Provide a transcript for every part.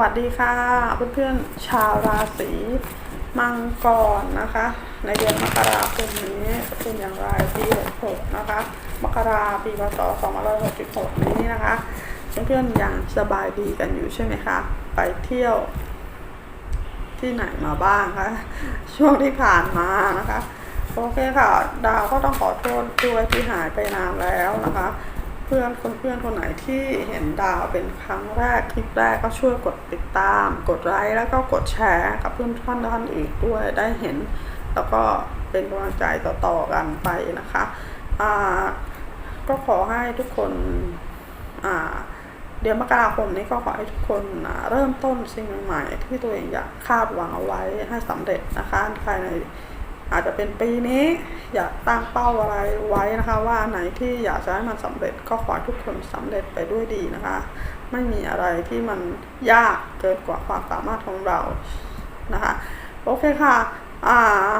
วัสดีค่ะเพื่อนๆชาวราศีมังกรนะคะ ในเดือนมกราคมนี้เป็นอย่างไรปี66นะคะ มกราปีพศ2566 นี้นะคะเพื่อนๆยังสบายดีกันอยู่ใช่ไหมคะ ไปเที่ยวที่ไหนมาบ้างคะช่วงที่ผ่านมานะคะ โอเคค่ะ ดาวก็ต้องขอโทษด้วยที่หายไปนานแล้วนะคะ พื่อนคนเพื่อนคนไหนที่เห็นดาวเป็นครั้งแรกคลิปแรกก็ช่วยกดติดตาม กดไลค์แล้วก็กดแชร์กับเพื่อนท่านท่านอื่นด้วยได้เห็น แล้วก็เป็นกำลังใจต่อๆกันไปนะคะอ่าก็ขอให้ทุกคนอ่าเดือนมกราคมนี้ก็ขอให้ทุกคนเริ่มต้นสิ่งใหม่ๆที่ตัวเองอยากคาดหวังเอาไว้ให้สำเร็จนะคะภายใน อาจจะเป็นปีนี้อยากตั้งเป้าอะไรไว้นะคะ ว่าไหนที่อยากจะให้มันสำเร็จก็ขอให้ทุกคนสำเร็จไปด้วยดีนะคะ ไม่มีอะไรที่มันยากเกินกว่าความสามารถของเรานะคะโอเคค่ะอ่า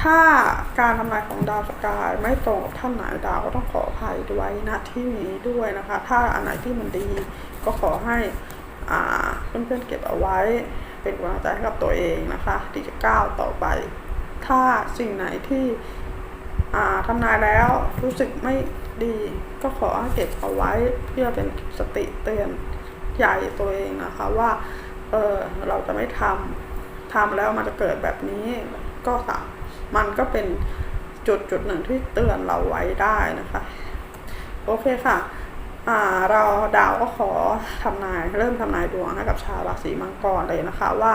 ถ้าการทำนายของดาวสกายไม่ตรงกับท่านไหนดาวก็ต้องขออภัยด้วยนะที่นี้ด้วยนะคะ ถ้าอันไหนที่มันดีก็ขอให้เพื่อนๆเก็บเอาไว้ เป็นกำลังใจให้กับตัวเองนะคะที่จะก้าวต่อไป ถ้าสิ่งไหนที่ทำนายแล้วรู้สึกไม่ดีก็ขอให้เก็บเอาไว้เพื่อเป็นสติเตือนใจตัวเองนะคะว่าเออเราจะไม่ทำทำแล้วมันจะเกิดแบบนี้ก็สามมันก็เป็นจุดจุดหนึ่งที่เตือนเราไว้ได้นะคะ โอเคค่ะ เราดาวก็ขอทำนายเริ่มทำนายดวงให้กับชาวราศีมังกรเลยนะคะ ว่า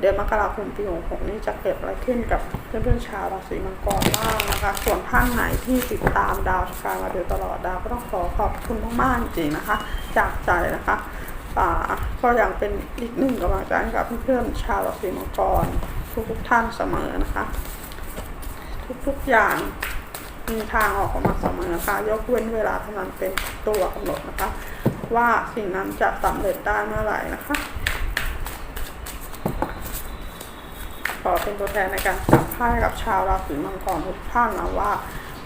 เดือนมกราคมปี66นี้จะเกิดอะไรขึ้นกับเพื่อนๆชาวราศีมังกรบ้างนะคะ ส่วนท่านไหนที่ติดตามดาวสกามาโดยตลอดดาวก็ต้องขอขอบคุณมากๆจริงๆนะคะ จากใจนะคะอ่าก็ยังเป็นอีกหนึ่งกำลังใจให้กับเพื่อนๆชาวราศีมังกรทุกๆท่านเสมอนะคะ ทุกๆอย่าง มีทางออกออกมาเสมอนะคะยกเว้นเวลาเท่านั้นเป็นตัวกำหนดนะคะ ว่าสิ่งนั้นจะสำเร็จได้เมื่อไหร่นะคะขอเป็นตัวแทนในการจับไพ่กับชาวราศีมังกรทุกท่านนะว่า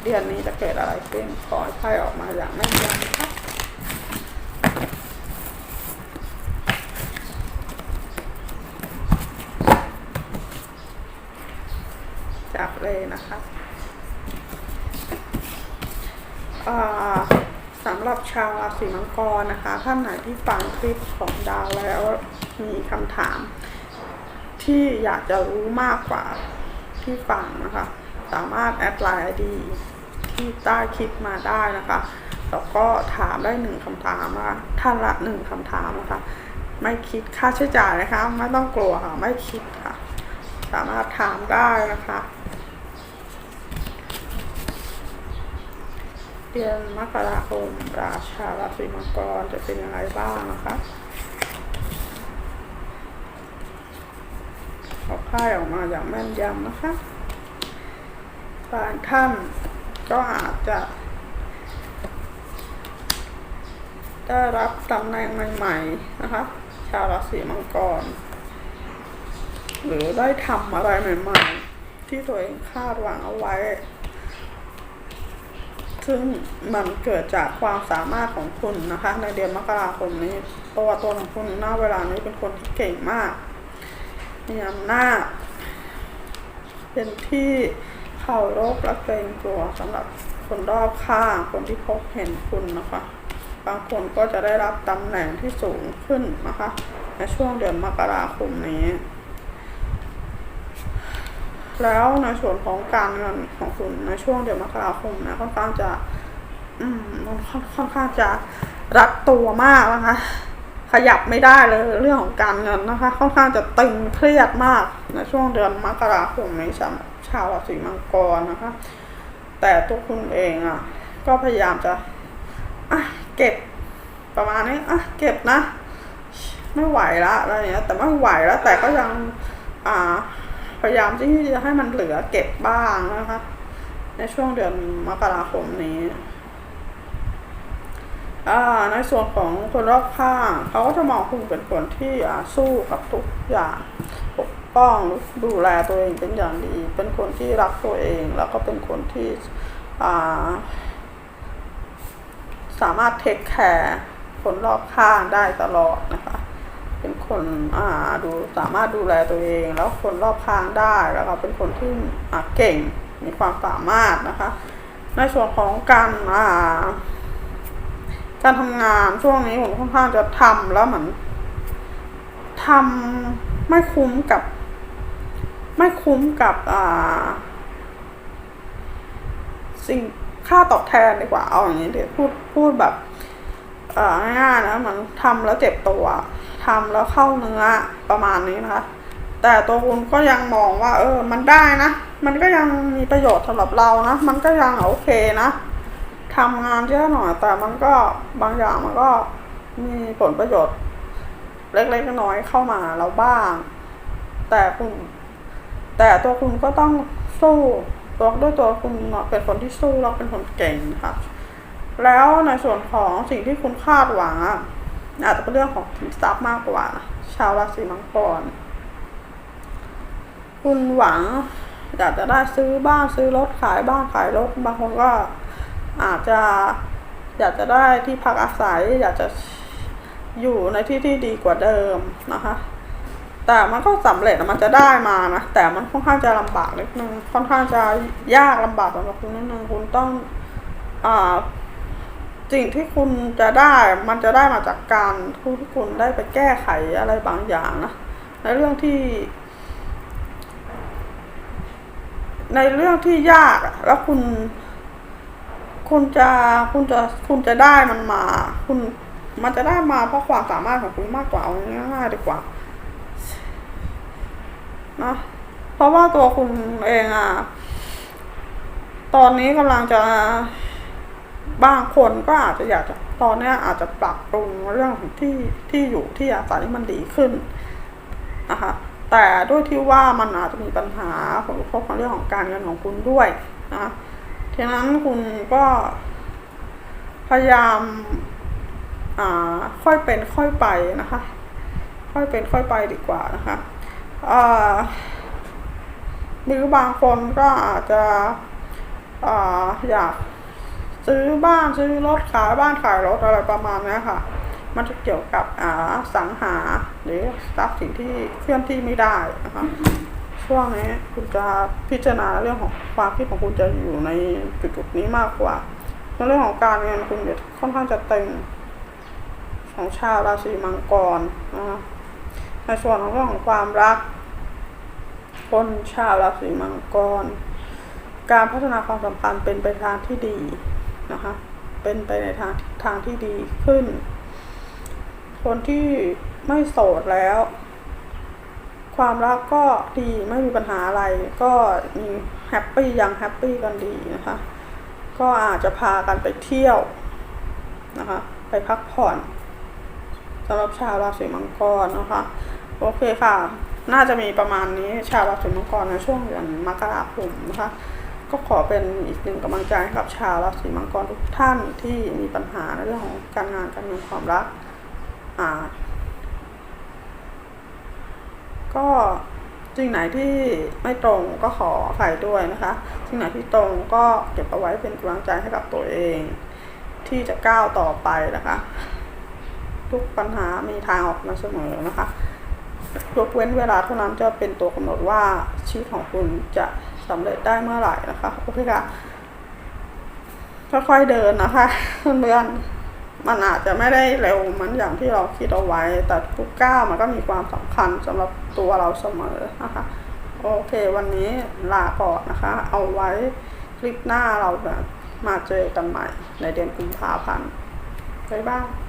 เดือนนี้จะเกิดอะไรขึ้นขอให้ไพ่ออกมาอย่างแม่นยำนะคะจับเลยนะคะ อ่า สำหรับชาวราศีมังกรนะคะ ท่านไหนที่ฟังคลิปของดาวแล้วมีคำถาม ที่อยากจะรู้มากกว่าที่ฟังนะคะ สามารถแอดไลน์ดีที่ใต้คลิปมาได้นะคะ แล้วก็ถามได้หนึ่งคำถามนะคะท่านละหนึ่งคำถามนะคะ ไม่คิดค่าใช้จ่ายนะคะ ไม่ต้องกลัวค่ะ ไม่คิดค่ะ สามารถถามได้นะคะ เดือนมกราคมราชาราศีมังกรจะเป็นยังไงบ้างนะคะเอาไพ่ออกมาอย่างแม่นยำนะคะบางท่านก็อาจจะ ได้รับตำแหน่งใหม่ๆนะคะ ชาวราศีมังกร หรือได้ทำอะไรใหม่ๆ ที่ตัวเองคาดหวังเอาไว้ ซึ่งมันเกิดจากความสามารถของคุณนะคะ ในเดือนมกราคมนี้เพราะว่าตัวของคุณณเวลานี้เป็นคนที่เก่งมากมีอำนาจเป็นที่เคารพและเกรงกลัวสำหรับคนรอบข้างคนที่พบเห็นคุณนะคะ บางคนก็จะได้รับตำแหน่งที่สูงขึ้นนะคะ ในช่วงเดือนมกราคมนี้ แล้วในส่วนของการเงินของคุณในช่วงเดือนมกราคมนะค่อนข้างจะ อืมค่อนข้างจะรัดตัวมากนะคะ ขยับไม่ได้เลยเรื่องของการเงินนะคะ ค่อนข้างจะตึงเครียดมากในช่วงเดือนมกราคมในี้สำหรับชาวราศีมังกรนะคะ แต่ตัวคุณเองอะ ก็พยายามจะอะเก็บประมาณนี้อะเก็บนะ ไม่ไหวละอะไรเงี้ยแต่ไม่ไหวแล้วแต่ก็ยังอ่า พยายามที่จะให้มันเหลือเก็บบ้างนะคะ ในช่วงเดือนมกราคมนี้ในส่วนของคนรอบข้างเขาก็จะมองคุณเป็นคนที่สู้กับทุกอย่างปกป้องดูแลตัวเองเป็นอย่างดี เป็นคนที่รักตัวเอง แล้วก็เป็นคนที่าสามารถเทคแคร์คนรอบข้างได้ตลอดนะคะ คนอ่าดูสามารถดูแลตัวเอง แล้วคนรอบข้างได้แล้วก็เป็นคนที่อ่าเก่งมีความสามารถนะคะ ในส่วนของการอ่าการทำงานช่วงนี้ผมค่อนข้างจะทำแล้วเหมือนทำไม่คุ้มกับ ไม่คุ้มกับอ่า สิ่งค่าตอบแทนดีกว่าเอาอย่างนี้เดี๋ยวพูดพูดแบบ เอ่อง่ายๆนะมันทำแล้วเจ็บตัว ทำแล้วเข้าเนื้อประมาณนี้นะคะ แต่ตัวคุณก็ยังมองว่า เออ มันได้นะ มันก็ยังมีประโยชน์สำหรับเรานะ มันก็ยังโอเคนะทำงานเยอะหน่อยแต่มันก็บางอย่างมันก็มีผลประโยชน์ เล็กๆน้อยๆเข้ามาเราบ้าง แต่คุณแต่ตัวคุณก็ต้องสู้ตัวด้วยตัวคุณเป็นคนที่สู้แล้วเป็นคนเก่งนะคะแล้วในส่วนของสิ่งที่คุณคาดหวังอะ อาจจะเป็นเรื่องของสินทรัพย์มากกว่า ชาวราศีมังกร คุณหวังอยากจะได้ซื้อบ้านซื้อรถขายบ้านขายรถบางคนก็อาจจะอยากจะได้ที่พักอาศัย อยากจะอยู่ในที่ที่ดีกว่าเดิมนะคะ แต่มันก็สำเร็จมันจะได้มานะแต่มันค่อนข้างจะลำบากนิดนึงค่อนข้างจะยากลำบากสำหรับคุณนิดนึงคุณต้องอ่า สิ่งที่คุณจะได้มันจะได้มาจากการที่คุณได้ไปแก้ไขอะไรบางอย่างนะในเรื่องที่ ในเรื่องที่ยากแล้วคุณ คุณจะคุณจะคุณจะได้มันมา คุณมันจะได้มาเพราะความสามารถของคุณมากกว่าเอาง่ายๆดีกว่านะเพราะว่าตัวคุณเองอะตอนนี้กำลังจะ บางคนก็อาจจะอยากจะตอนนี้อาจจะปรับปรุงเรื่องของที่ที่อยู่ที่อาศัยมันดีขึ้นนะคะแต่ด้วยที่ว่ามันอาจจะมีปัญหาผลกระทบในเรื่องของการเงินของคุณด้วยนะทีนั้นคุณก็พยายามอ่าค่อยเป็นค่อยไปนะคะ ค่อยเป็นค่อยไปดีกว่านะคะอ่าหรือบางคนก็อาจจะออยาก ซื้อบ้านซื้อรถขายบ้านขายรถอะไรประมาณนี้ค่ะ มันจะเกี่ยวกับอ่าสังหาหรือทรัพย์สินที่เคลื่อนที่ไม่ได้นะคะช่วงนี้คุณจะพิจารณาเรื่องของความคิดของคุณจะอยู่ในจุดๆนี้มากกว่าในเรื่องของการเงินคุณจะค่อนข้างจะเต็งของชาวราศีมังกรนะคะในส่วนของเรื่องของความรัก คนชาวราศีมังกร การพัฒนาความสัมพันธ์เป็นไปทางที่ดี นะคะ เป็นไปในทางทางที่ดีขึ้น คนที่ไม่โสดแล้ว ความรักก็ดีไม่มีปัญหาอะไร ก็มีแฮปปี้ยังแฮปปี้กันดีนะคะ ก็อาจจะพากันไปเที่ยวนะคะ ไปพักผ่อนสำหรับชาวราศีมังกรนะคะ โอเคค่ะ น่าจะมีประมาณนี้ชาวราศีมังกรในช่วงเดือนมกราคมนะคะ ก็ขอเป็นอีกหนึ่งกำลังใจให้กับชาวราศีมังกรทุกท่านที่มีปัญหาในเรื่องของการงานการเงินความรักอ่าก็สิ่งไหนที่ไม่ตรงก็ขออภัยด้วยนะคะสิ่งไหนที่ตรงก็เก็บเอาไว้เป็นกำลังใจให้กับตัวเอง ที่จะก้าวต่อไปนะคะ ทุกปัญหามีทางออกมาเสมอนะคะยกเว้นเวลาเท่านั้นจะเป็นตัวกำหนดว่าชีวิตของคุณจะ สำเร็จได้เมื่อไหร่นะคะ โอเคค่ะค่อยๆเดินนะคะเพื่อนๆมันอาจจะไม่ได้เร็วมือนอย่างที่เราคิดเอาไว้ แต่ทุกก้าวมันก็มีความสำคัญสำหรับตัวเราเสมอนะคะโอเค วันนี้ลาก่อนนะคะ เอาไว้คลิปหน้าเราจะมาเจอกันใหม่ในเดือนกุมภาพันธ์บ๊ายบาย